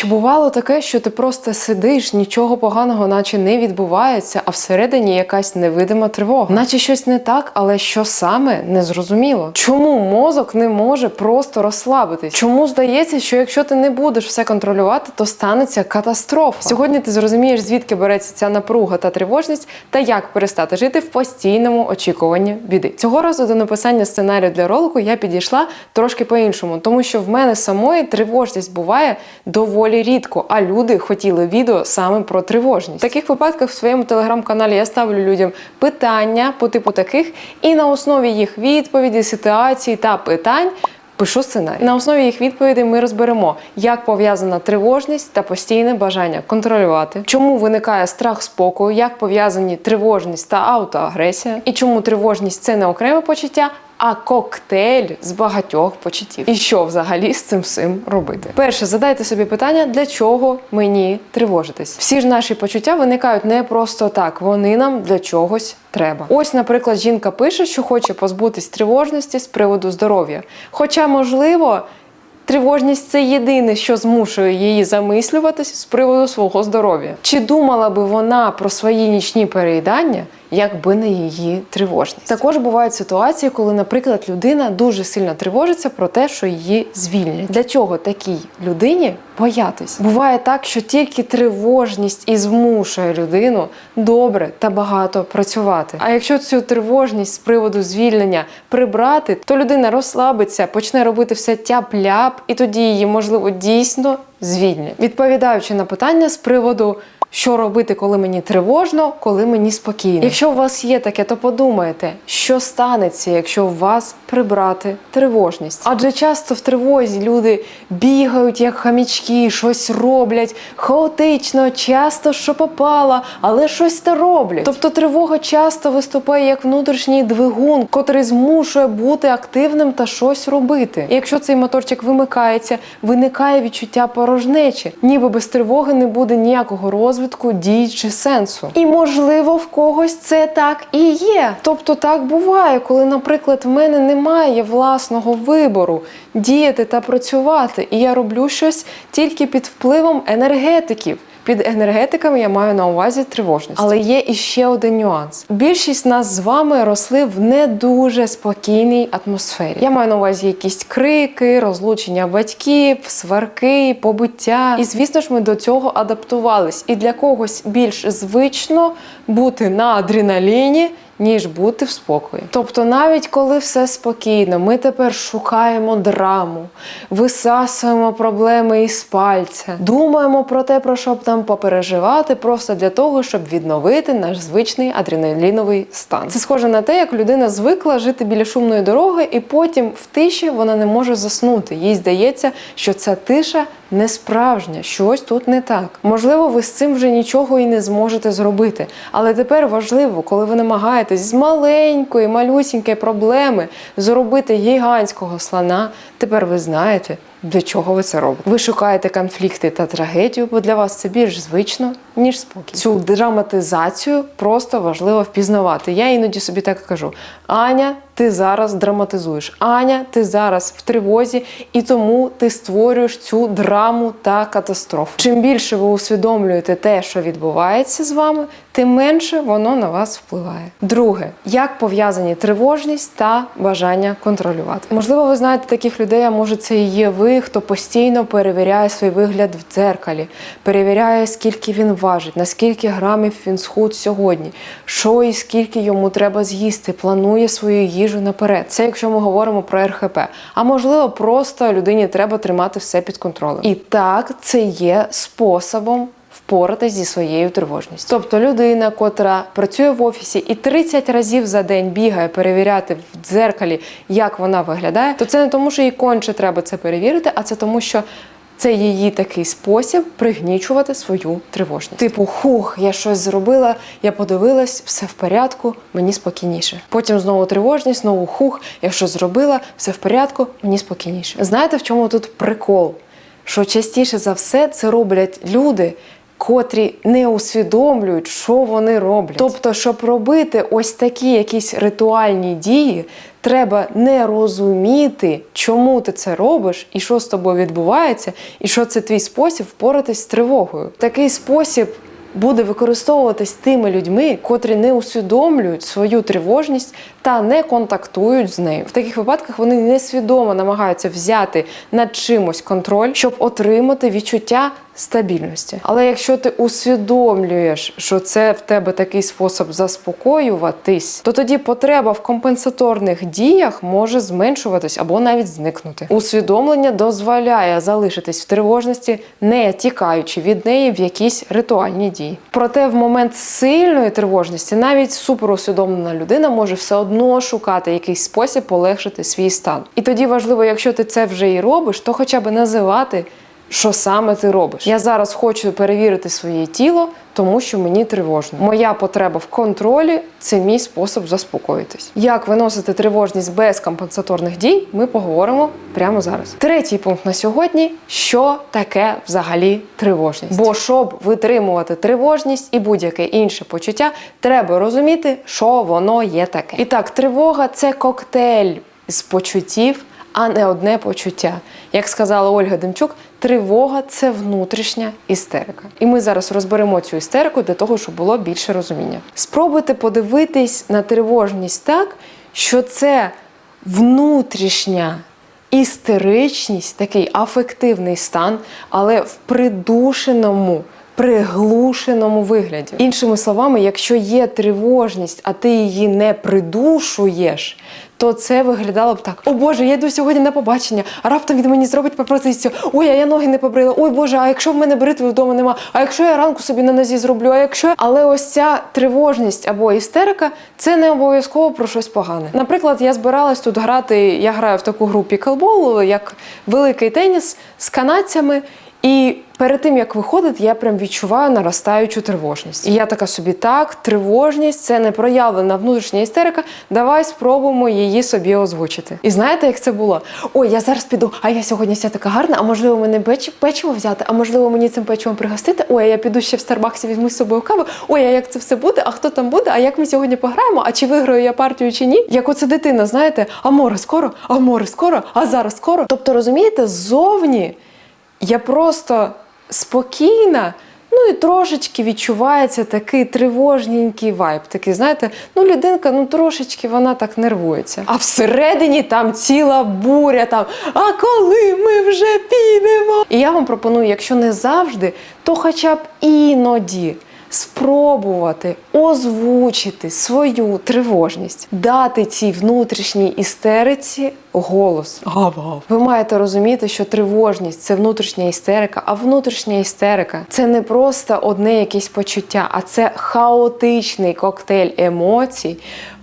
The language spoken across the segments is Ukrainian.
Чи бувало таке, що ти просто сидиш, нічого поганого, наче не відбувається, а всередині якась невидима тривога, наче щось не так, але що саме не зрозуміло. Чому мозок не може просто розслабитись? Чому здається, що якщо ти не будеш все контролювати, то станеться катастрофа? Сьогодні ти зрозумієш, звідки береться ця напруга та тривожність, та як перестати жити в постійному очікуванні біди. Цього разу до написання сценарію для ролику я підійшла трошки по-іншому, тому що в мене самої тривожність буває доволі рідко, а люди хотіли відео саме про тривожність. В таких випадках в своєму телеграм-каналі я ставлю людям питання по типу таких, і на основі їх відповідей, ситуацій та питань. Пишу сценарій. На основі їх відповідей ми розберемо, як пов'язана тривожність та постійне бажання контролювати, чому виникає страх спокою, як пов'язані тривожність та аутоагресія, і чому тривожність це не окреме почуття, а коктейль з багатьох почуттів. І що взагалі з цим всім робити? Перше, задайте собі питання, для чого мені тривожитись. Всі ж наші почуття виникають не просто так, вони нам для чогось треба. Ось, наприклад, жінка пише, що хоче позбутись тривожності з приводу здоров'я. Хоча, можливо, Тривожність це єдине, що змушує її замислюватись з приводу свого здоров'я. Чи думала би вона про свої нічні переїдання, якби не її тривожність? Також бувають ситуації, коли, наприклад, людина дуже сильно тривожиться про те, що її звільнять. Для чого такій людині боятись? Буває так, що тільки тривожність і змушує людину добре та багато працювати. А якщо цю тривожність з приводу звільнення прибрати, то людина розслабиться, почне робити все тяп-ляп, і тоді її можливо дійсно звільнять. Відповідаючи на питання з приводу. Що робити, коли мені тривожно, коли мені спокійно? Якщо у вас є таке, то подумайте, що станеться, якщо у вас прибрати тривожність. Адже часто в тривозі люди бігають як хамічки, щось роблять хаотично, часто що попало, але щось та роблять. Тобто тривога часто виступає як внутрішній двигун, котрий змушує бути активним та щось робити. І якщо цей моторчик вимикається, виникає відчуття порожнечі, ніби без тривоги не буде ніякого розвитку розвитку дій чи сенсу. І можливо, в когось це так і є. Тобто так буває, коли, наприклад, в мене немає власного вибору діяти та працювати, і я роблю щось тільки під впливом енергетиків. Під енергетиками я маю на увазі тривожність. Але є іще один нюанс. Більшість нас з вами росли в не дуже спокійній атмосфері. Я маю на увазі якісь крики, розлучення батьків, сварки, побиття. І звісно ж, ми до цього адаптувались. І для когось більш звично бути на адреналіні. Ніж бути в спокої. Тобто, навіть коли все спокійно, ми тепер шукаємо драму, висасуємо проблеми із пальця, думаємо про те, про що б нам попереживати, просто для того, щоб відновити наш звичний адреналіновий стан. Це схоже на те, як людина звикла жити біля шумної дороги, і потім в тиші вона не може заснути. Їй здається, що ця тиша не справжня, щось тут не так. Можливо, ви з цим вже нічого і не зможете зробити. Але тепер важливо, коли ви намагаєтесь з маленької, малюсінької проблеми зробити гігантського слона, тепер ви знаєте. Для чого ви це робите? Ви шукаєте конфлікти та трагедію, бо для вас це більш звично, ніж спокій. Цю драматизацію просто важливо впізнавати. Я іноді собі так кажу: Аня, ти зараз драматизуєш. Аня, ти зараз в тривозі, і тому ти створюєш цю драму та катастрофу. Чим більше ви усвідомлюєте те, що відбувається з вами, тим менше воно на вас впливає. Друге, як пов'язані тривожність та бажання контролювати. Можливо, ви знаєте таких людей, а може це і є ви, хто постійно перевіряє свій вигляд в дзеркалі, перевіряє, скільки він важить, на скільки грамів він схуд сьогодні, що і скільки йому треба з'їсти, планує свою їжу наперед. Це якщо ми говоримо про РХП. А можливо, просто людині треба тримати все під контролем. І так, це є способом впоратись зі своєю тривожністю. Тобто людина, котра працює в офісі і 30 разів за день бігає перевіряти в дзеркалі, як вона виглядає, то це не тому, що їй конче треба це перевірити, а це тому, що. Це її такий спосіб пригнічувати свою тривожність. Типу, хух, я щось зробила, я подивилась, все в порядку, мені спокійніше. Потім знову тривожність, знову хух, я щось зробила, все в порядку, мені спокійніше. Знаєте, в чому тут прикол? Що частіше за все це роблять люди, котрі не усвідомлюють, що вони роблять. Тобто, щоб робити ось такі якісь ритуальні дії, Треба не розуміти, чому ти це робиш, і що з тобою відбувається, і що це твій спосіб впоратись з тривогою. Такий спосіб буде використовуватись тими людьми, котрі не усвідомлюють свою тривожність та не контактують з нею. В таких випадках вони несвідомо намагаються взяти над чимось контроль, щоб отримати відчуття стабільності. Але якщо ти усвідомлюєш, що це в тебе такий спосіб заспокоюватись, то тоді потреба в компенсаторних діях може зменшуватись або навіть зникнути. Усвідомлення дозволяє залишитись в тривожності, не тікаючи від неї в якісь ритуальні дії. Проте в момент сильної тривожності навіть суперусвідомлена людина може все одно шукати якийсь спосіб полегшити свій стан. І тоді важливо, якщо ти це вже і робиш, то хоча б називати що саме ти робиш. Я зараз хочу перевірити своє тіло, тому що мені тривожно. Моя потреба в контролі це мій спосіб заспокоїтись. Як виносити тривожність без компенсаторних дій, ми поговоримо прямо зараз. Третій пункт на сьогодні: що таке взагалі тривожність? Бо щоб витримувати тривожність і будь-яке інше почуття, треба розуміти, що воно є таке. І так, тривога це коктейль з почуттів а не одне почуття. Як сказала Ольга Демчук, тривога це внутрішня істерика. І ми зараз розберемо цю істерику для того, щоб було більше розуміння. Спробуйте подивитись на тривожність так, що це внутрішня. Істеричність, такий афективний стан, але в придушеному, приглушеному вигляді. Іншими словами, якщо є тривожність, а ти її не придушуєш, то це виглядало б так: О Боже, я йду сьогодні на побачення, а раптом він мені зробить пропозицію. Ой, а я ноги не побрила. Ой Боже, а якщо в мене бритви вдома нема? А якщо я ранку собі на нозі зроблю? А якщо але ось ця тривожність або істерика це не обов'язково про щось погане. Наприклад, я збиралась тут грати. Я граю в таку гру піклбол, як великий теніс з канадцями. І перед тим як виходити, я прям відчуваю наростаючу тривожність. І я така собі, так, тривожність це не проявлена внутрішня істерика. Давай спробуємо її собі озвучити. І знаєте, як це було? Ой, я зараз піду, а я сьогодні вся така гарна, а можливо, мене печ- печиво взяти, а можливо, мені цим печивом пригостити. Ой, я піду ще в Старбаксі, візьму з собою каву. Ой, а як це все буде? А хто там буде? А як ми сьогодні пограємо? А чи виграю я партію чи ні? Як оце дитина, знаєте, а море скоро, а море скоро, а зараз скоро. Тобто, розумієте, ззовні я просто спокійна. Ну і трошечки відчувається такий тривожненький вайб. Такий, знаєте, ну людинка, ну трошечки вона так нервується. А всередині там ціла буря, там, а коли ми вже підемо? І я вам пропоную, якщо не завжди, то хоча б іноді спробувати озвучити свою тривожність, дати цій внутрішній істериці голос. Гав-гав. Ви маєте розуміти, що тривожність це внутрішня істерика, а внутрішня істерика це не просто одне якесь почуття, а це хаотичний коктейль емоцій.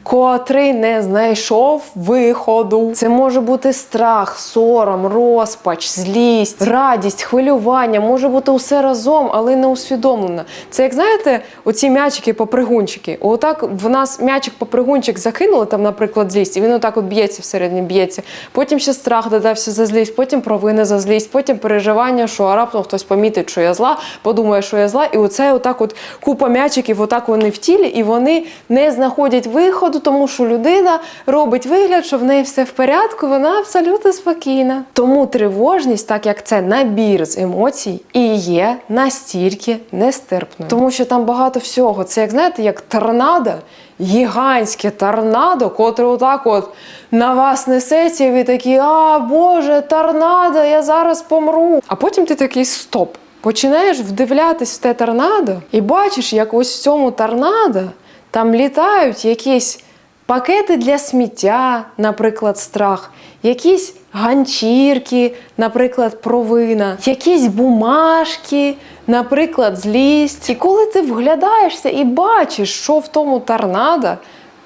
Котрий не знайшов виходу. Це може бути страх, сором, розпач, злість, радість, хвилювання, може бути усе разом, але не усвідомлено. Це як знаєте, оці м'ячики попригунчики. Отак в нас м'ячик попригунчик закинули, там, наприклад, злість, і він отак от б'ється всередині, б'ється. Потім ще страх додався за злість, потім провина за злість, потім переживання, що раптом хтось помітить, що я зла, подумає, що я зла, і оце отак от купа м'ячиків, отак вони в тілі, і вони не знаходять виходу, тому що людина робить вигляд, що в неї все в порядку, вона абсолютно спокійна. Тому тривожність, так як це набір з емоцій, і є настільки нестерпною. Тому що там багато всього. Це як знаєте, як торнадо, гігантське торнадо, котре отак от на вас несеться, і ви такі, а Боже, торнадо, я зараз помру. А потім ти такий стоп. Починаєш вдивлятись в те торнадо і бачиш, як ось в цьому торнадо там літають якісь пакети для сміття, наприклад, страх, якісь ганчірки, наприклад, провина, якісь бумажки, наприклад, злість. І коли ти вглядаєшся і бачиш, що в тому торнадо,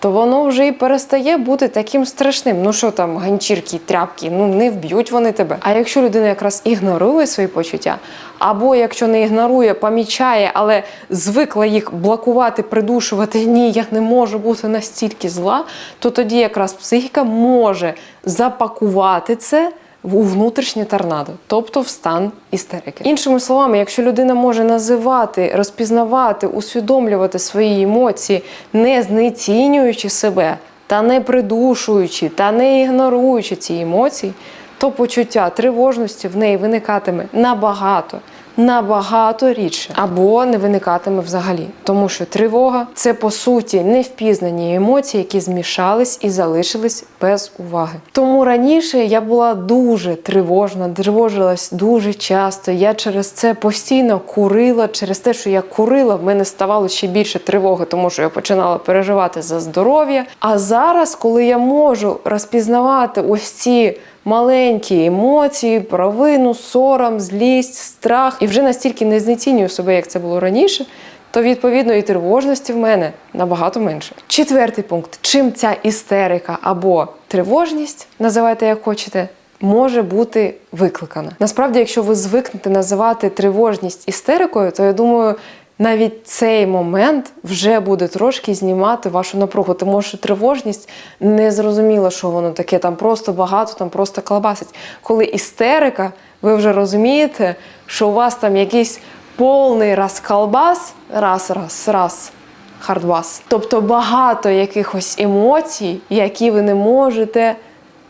то воно вже і перестає бути таким страшним. Ну що там, ганчірки, тряпки, ну не вб'ють вони тебе. А якщо людина якраз ігнорує свої почуття, або якщо не ігнорує, помічає, але звикла їх блокувати, придушувати, ні, я не можу бути настільки зла, то тоді якраз психіка може запакувати це. У внутрішнє торнадо, тобто в стан істерики. Іншими словами, якщо людина може називати, розпізнавати, усвідомлювати свої емоції, не знецінюючи себе, та не придушуючи, та не ігноруючи ці емоції, то почуття тривожності в неї виникатиме набагато. Набагато рідше або не виникатиме взагалі, тому що тривога це по суті невпізнані емоції, які змішались і залишились без уваги. Тому раніше я була дуже тривожна, тривожилась дуже часто. Я через це постійно курила. Через те, що я курила, в мене ставало ще більше тривоги, тому що я починала переживати за здоров'я. А зараз, коли я можу розпізнавати ось ці маленькі емоції, провину, сором, злість, страх, і вже настільки не знецінюю себе, як це було раніше. То відповідно і тривожності в мене набагато менше. Четвертий пункт: чим ця істерика або тривожність, називайте як хочете, може бути викликана. Насправді, якщо ви звикнете називати тривожність істерикою, то я думаю. Навіть цей момент вже буде трошки знімати вашу напругу, тому що тривожність не зрозуміло, що воно таке, там просто багато, там просто колбасить. Коли істерика, ви вже розумієте, що у вас там якийсь повний розколбас, раз, раз, раз, хардбас. Тобто багато якихось емоцій, які ви не можете,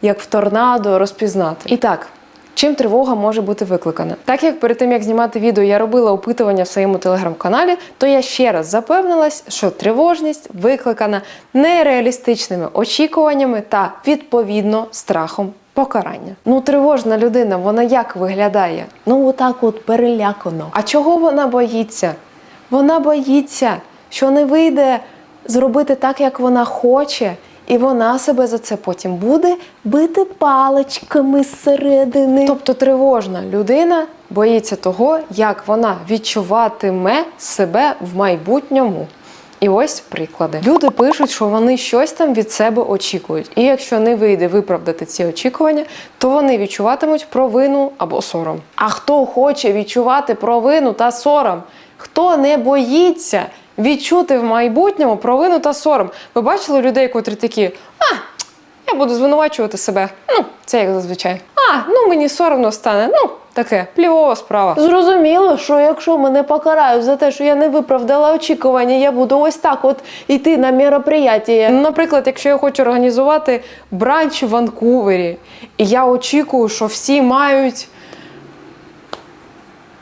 як в торнадо, розпізнати. І так. Чим тривога може бути викликана? Так як перед тим як знімати відео я робила опитування в своєму телеграм-каналі, то я ще раз запевнилась, що тривожність викликана нереалістичними очікуваннями та відповідно страхом покарання. Ну, тривожна людина, вона як виглядає? Ну, отак, от перелякано. А чого вона боїться? Вона боїться, що не вийде зробити так, як вона хоче. І вона себе за це потім буде бити паличками зсередини. Тобто тривожна людина боїться того, як вона відчуватиме себе в майбутньому. І ось приклади. Люди пишуть, що вони щось там від себе очікують. І якщо не вийде виправдати ці очікування, то вони відчуватимуть провину або сором. А хто хоче відчувати провину та сором? Хто не боїться відчути в майбутньому провину та сором? Ви бачили людей, котрі такі, а, я буду звинувачувати себе. Ну, це як зазвичай. А, ну мені соромно стане. Ну, таке, плівова справа. Зрозуміло, що якщо мене покарають за те, що я не виправдала очікування, я буду ось так от йти на мероприятие. Наприклад, якщо я хочу організувати бранч в Ванкувері, і я очікую, що всі мають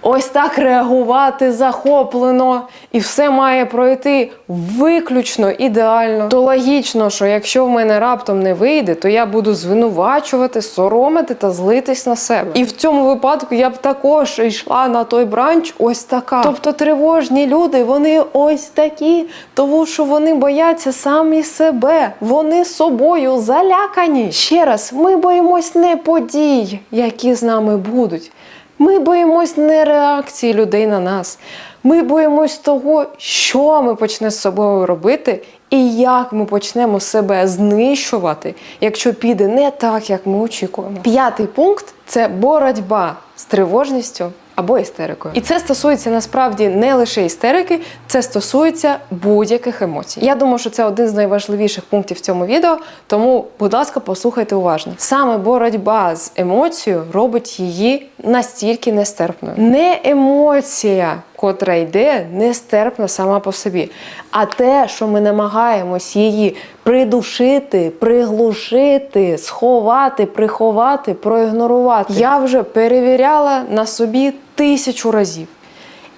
ось так реагувати захоплено, і все має пройти виключно ідеально. То логічно, що якщо в мене раптом не вийде, то я буду звинувачувати, соромити та злитись на себе. І в цьому випадку я б також йшла на той бранч ось така. Тобто тривожні люди, вони ось такі, тому що вони бояться самі себе, вони собою залякані. Ще раз, ми боїмось не подій, які з нами будуть. Ми боїмось не реакції людей на нас. Ми боїмось того, що ми почнемо з собою робити і як ми почнемо себе знищувати, якщо піде не так, як ми очікуємо. П'ятий пункт це боротьба з тривожністю або істерикою. І це стосується насправді не лише істерики, це стосується будь-яких емоцій. Я думаю, що це один з найважливіших пунктів в цьому відео, тому, будь ласка, послухайте уважно. Саме боротьба з емоцією робить її настільки нестерпною. Не емоція, котра йде, нестерпна сама по собі, а те, що ми намагаємось її придушити, приглушити, сховати, приховати, проігнорувати. Я вже перевіряла на собі тисячу разів.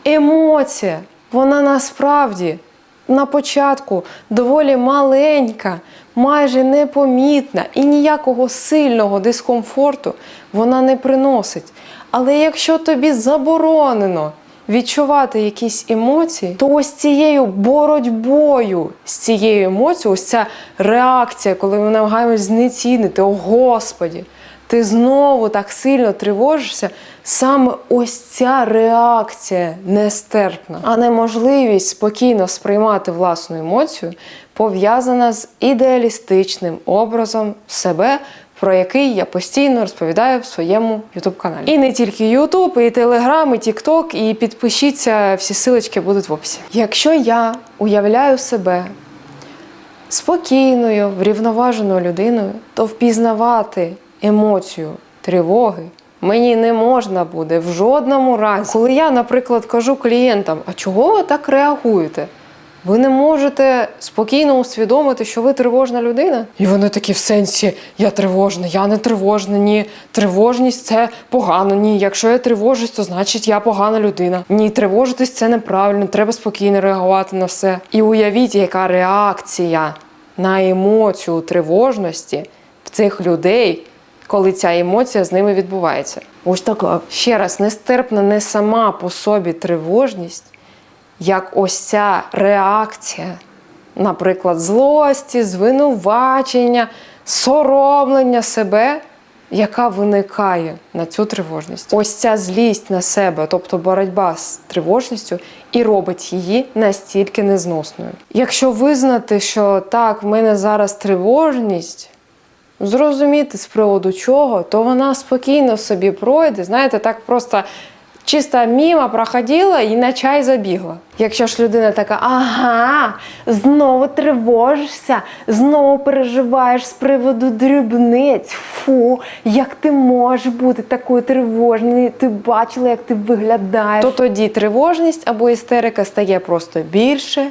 Емоція, вона насправді на початку доволі маленька, майже непомітна і ніякого сильного дискомфорту вона не приносить. Але якщо тобі заборонено відчувати якісь емоції, то ось цією боротьбою з цією емоцією, ось ця реакція, коли ми намагаємось знецінити, о Господі, ти знову так сильно тривожишся. Саме ось ця реакція нестерпна, а неможливість спокійно сприймати власну емоцію пов'язана з ідеалістичним образом себе, про який я постійно розповідаю в своєму youtube каналі. І не тільки YouTube, і Telegram, і TikTok, і підпишіться, всі силочки будуть в описі. Якщо я уявляю себе спокійною, врівноваженою людиною, то впізнавати емоцію тривоги мені не можна буде в жодному разі. Коли я, наприклад, кажу клієнтам, а чого ви так реагуєте? Ви не можете спокійно усвідомити, що ви тривожна людина. І вони такі в сенсі: я тривожна, я не тривожна. Ні, тривожність це погано. Ні, якщо я тривожусь, то значить я погана людина. Ні, тривожитись це неправильно. Треба спокійно реагувати на все. І уявіть, яка реакція на емоцію тривожності в цих людей, коли ця емоція з ними відбувається. Ось така. Ще раз, нестерпна не сама по собі тривожність, як ось ця реакція, наприклад, злості, звинувачення, соромлення себе, яка виникає на цю тривожність. Ось ця злість на себе, тобто боротьба з тривожністю, і робить її настільки незносною. Якщо визнати, що так, в мене зараз тривожність, зрозуміти з приводу чого, то вона спокійно собі пройде. Знаєте, так просто чисто мімо проходила і на чай забігла. Якщо ж людина така, ага, знову тривожишся, знову переживаєш з приводу дрібниць. Фу, як ти можеш бути такою тривожною, ти бачила, як ти виглядаєш. То тоді тривожність або істерика стає просто більше,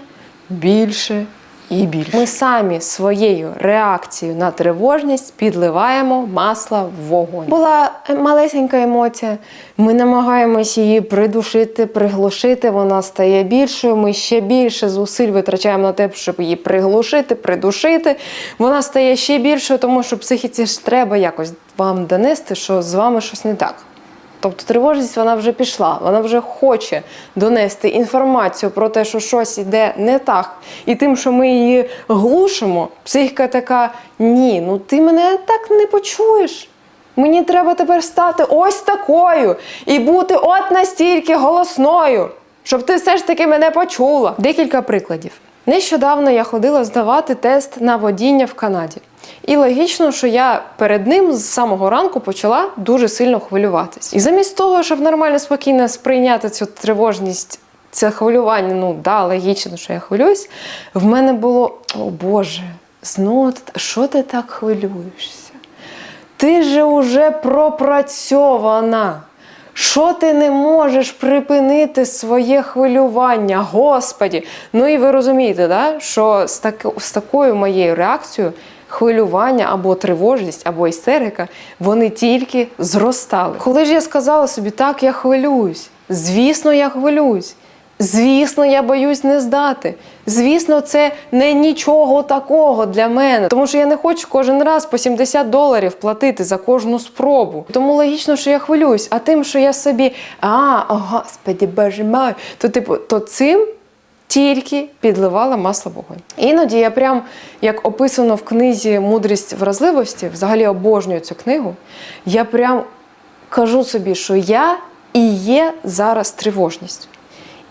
більше і більше. Ми самі своєю реакцією на тривожність підливаємо масло в вогонь. Була малесенька емоція. Ми намагаємось її придушити, приглушити. Вона стає більшою. Ми ще більше зусиль витрачаємо на те, щоб її приглушити, придушити. Вона стає ще більшою, тому що психіці ж треба якось вам донести, що з вами щось не так. Тобто тривожність вона вже пішла, вона вже хоче донести інформацію про те, що щось іде не так. І тим, що ми її глушимо, психіка така: ні, ну ти мене так не почуєш. Мені треба тепер стати ось такою і бути от настільки голосною, щоб ти все ж таки мене почула. Декілька прикладів. Нещодавно я ходила здавати тест на водіння в Канаді. І логічно, що я перед ним з самого ранку почала дуже сильно хвилюватись. І замість того, щоб нормально спокійно сприйняти цю тривожність, це хвилювання, ну да, логічно, що я хвилююсь, в мене було: о Боже, знову що ти так хвилюєшся? Ти же уже пропрацьована. Що ти не можеш припинити своє хвилювання, Господі? Ну і ви розумієте, да? що з, так, з такою моєю реакцією хвилювання або тривожність, або істерика, вони тільки зростали. Коли ж я сказала собі, так, я хвилююсь, звісно, я хвилююсь. Звісно, я боюсь не здати. Звісно, це не нічого такого для мене, тому що я не хочу кожен раз по 70 доларів платити за кожну спробу. Тому логічно, що я хвилююсь. А тим, що я собі, а, о, господі, боже мой, то типу, то цим тільки підливала масло вогонь. Іноді я прям, як описано в книзі Мудрість вразливості, взагалі обожнюю цю книгу. Я прям кажу собі, що я і є зараз тривожність.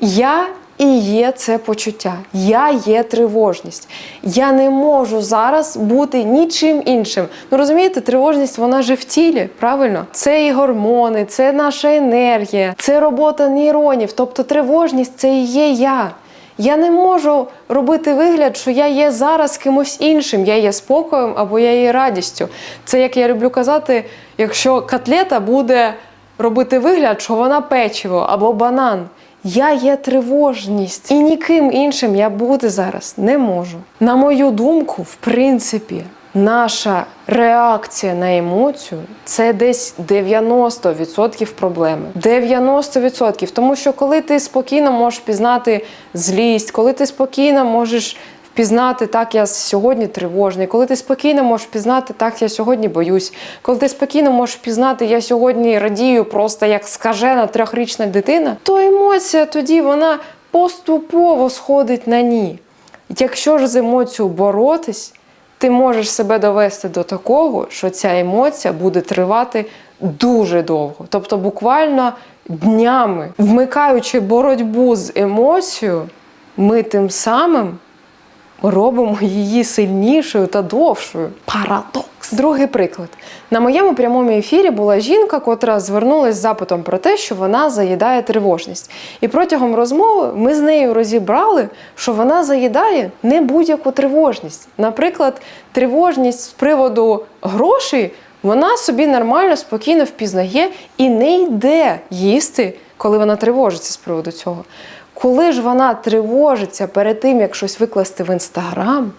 Я і є це почуття, я є тривожність. Я не можу зараз бути нічим іншим. Ну розумієте, тривожність вона же в тілі, правильно? Це і гормони, це наша енергія, це робота нейронів. Тобто тривожність це і є я. Я не можу робити вигляд, що я є зараз кимось іншим, я є спокоєм або я є радістю. Це як я люблю казати, якщо котлета буде робити вигляд, що вона печиво або банан. Я є тривожність, і ніким іншим я бути зараз не можу. На мою думку, в принципі, наша реакція на емоцію це десь 90% проблеми. 90%. Тому що коли ти спокійно можеш пізнати злість, коли ти спокійно можеш впізнати, так я сьогодні тривожний, коли ти спокійно можеш впізнати, так я сьогодні боюсь, коли ти спокійно можеш впізнати, я сьогодні радію просто як скажена трьохрічна дитина, то емоція тоді вона поступово сходить на ні. Якщо ж з емоцією боротись, ти можеш себе довести до такого, що ця емоція буде тривати дуже довго, тобто буквально днями, вмикаючи боротьбу з емоцією, ми тим самим робимо її сильнішою та довшою. Парадокс. Другий приклад. На моєму прямому ефірі була жінка, котра звернулася з запитом про те, що вона заїдає тривожність. І протягом розмови ми з нею розібрали, що вона заїдає не будь-яку тривожність. Наприклад, тривожність з приводу грошей вона собі нормально, спокійно впізнає і не йде їсти, коли вона тривожиться з приводу цього. Коли ж вона тривожиться перед тим, як щось викласти в інстаграм,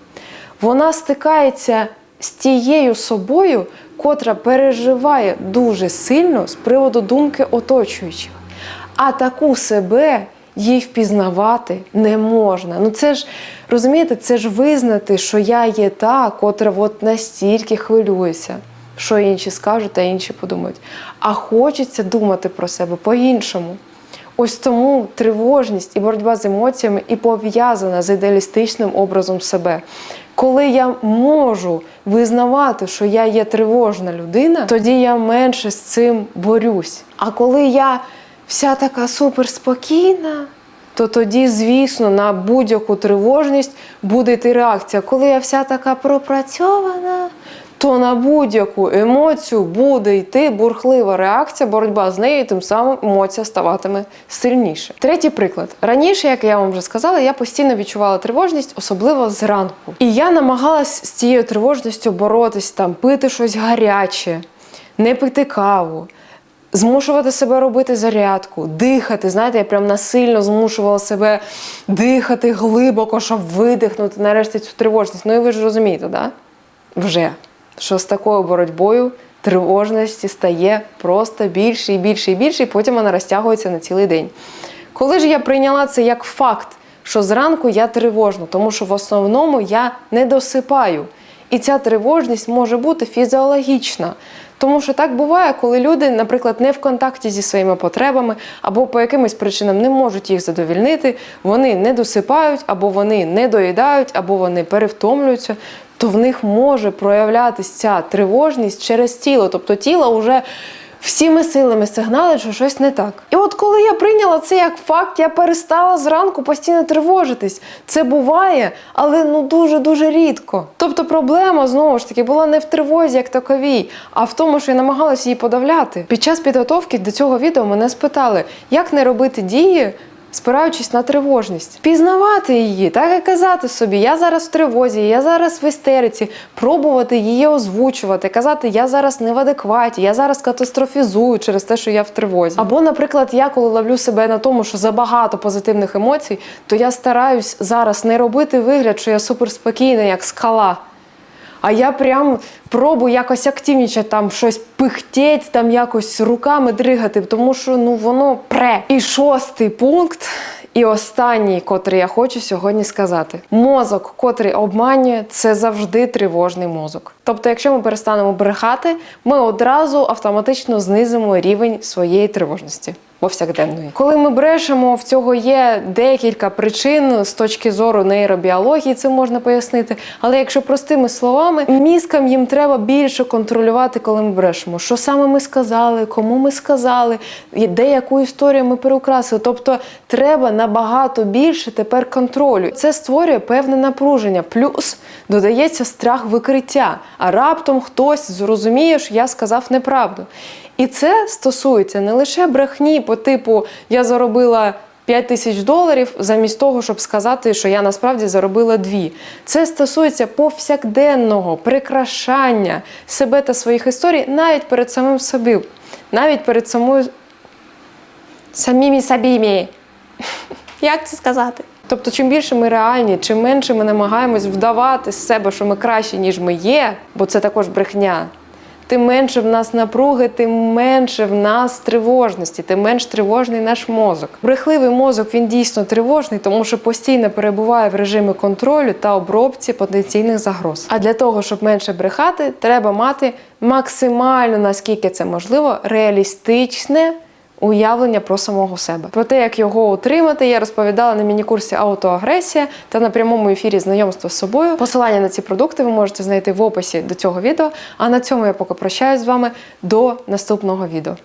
вона стикається з тією собою, котра переживає дуже сильно з приводу думки оточуючих. А таку себе їй впізнавати не можна. Ну це ж розумієте, це ж визнати, що я є та, котра от настільки хвилюється, що інші скажуть, а інші подумають. А хочеться думати про себе по-іншому. Ось тому тривожність і боротьба з емоціями і пов'язана з ідеалістичним образом себе. Коли я можу визнавати, що я є тривожна людина, тоді я менше з цим борюсь. А коли я вся така суперспокійна, то тоді, звісно, на будь-яку тривожність буде йти реакція. Коли я вся така пропрацьована, то на будь-яку емоцію буде йти бурхлива реакція, боротьба з нею, і тим самим емоція ставатиме сильніше. Третій приклад. Раніше, як я вам вже сказала, я постійно відчувала тривожність, особливо зранку. І я намагалась з цією тривожністю боротись, там, пити щось гаряче, не пити каву. Змушувати себе робити зарядку, дихати. Знаєте, я прям насильно змушувала себе дихати глибоко, щоб видихнути нарешті цю тривожність. Ну і ви ж розумієте, да? Вже що з такою боротьбою тривожності стає просто більше і більше і більше, і потім вона розтягується на цілий день. Коли ж я прийняла це як факт, що зранку я тривожна, тому що в основному я не досипаю. І ця тривожність може бути фізіологічна. Тому що так буває, коли люди, наприклад, не в контакті зі своїми потребами або по якимось причинам не можуть їх задовільнити, вони не досипають, або вони не доїдають, або вони перевтомлюються, то в них може проявлятися ця тривожність через тіло. Тобто тіло вже всіми силами сигналить, що щось не так. І от коли я прийняла це як факт, я перестала зранку постійно тривожитись. Це буває, але ну дуже дуже рідко. Тобто проблема знову ж таки була не в тривозі як таковій, а в тому, що я намагалася її подавляти. Під час підготовки до цього відео мене спитали, як не робити дії. Спираючись на тривожність, пізнавати її, так і казати собі, я зараз в тривозі, я зараз в істериці, пробувати її озвучувати, казати, я зараз не в адекваті, я зараз катастрофізую через те, що я в тривозі. Або, наприклад, я коли ловлю себе на тому, що забагато позитивних емоцій, то я стараюсь зараз не робити вигляд, що я суперспокійна, як скала. А я прям пробую якось активніше там щось пихтеть, там якось руками дригати, тому що ну воно пре. І шостий пункт, і останній, котрий я хочу сьогодні сказати: мозок, котрий обманює, це завжди тривожний мозок. Тобто, якщо ми перестанемо брехати, ми одразу автоматично знизимо рівень своєї тривожності. Повсякденної. Коли ми брешемо, в цього є декілька причин з точки зору нейробіології, це можна пояснити. Але якщо простими словами, мізкам їм треба більше контролювати, коли ми брешемо. Що саме ми сказали, кому ми сказали, де яку історію ми переукрасили. Тобто треба набагато більше тепер контролю. Це створює певне напруження. Плюс додається страх викриття. А раптом хтось зрозуміє, що я сказав неправду. І це стосується не лише брехні по типу я заробила 5 тисяч доларів замість того, щоб сказати, що я насправді заробила дві. Це стосується повсякденного прикрашання себе та своїх історій навіть перед самим собі, навіть перед самою самімі собімі. Як це сказати? Тобто, чим більше ми реальні, чим менше ми намагаємось вдавати з себе, що ми кращі, ніж ми є, бо це також брехня тим менше в нас напруги, тим менше в нас тривожності, тим менш тривожний наш мозок. Брехливий мозок він дійсно тривожний, тому що постійно перебуває в режимі контролю та обробці потенційних загроз. А для того, щоб менше брехати, треба мати максимально наскільки це можливо реалістичне. Уявлення про самого себе. Про те, як його отримати, я розповідала на міні-курсі Аутоагресія та на прямому ефірі знайомства з собою. Посилання на ці продукти ви можете знайти в описі до цього відео. А на цьому я поки прощаюсь з вами до наступного відео.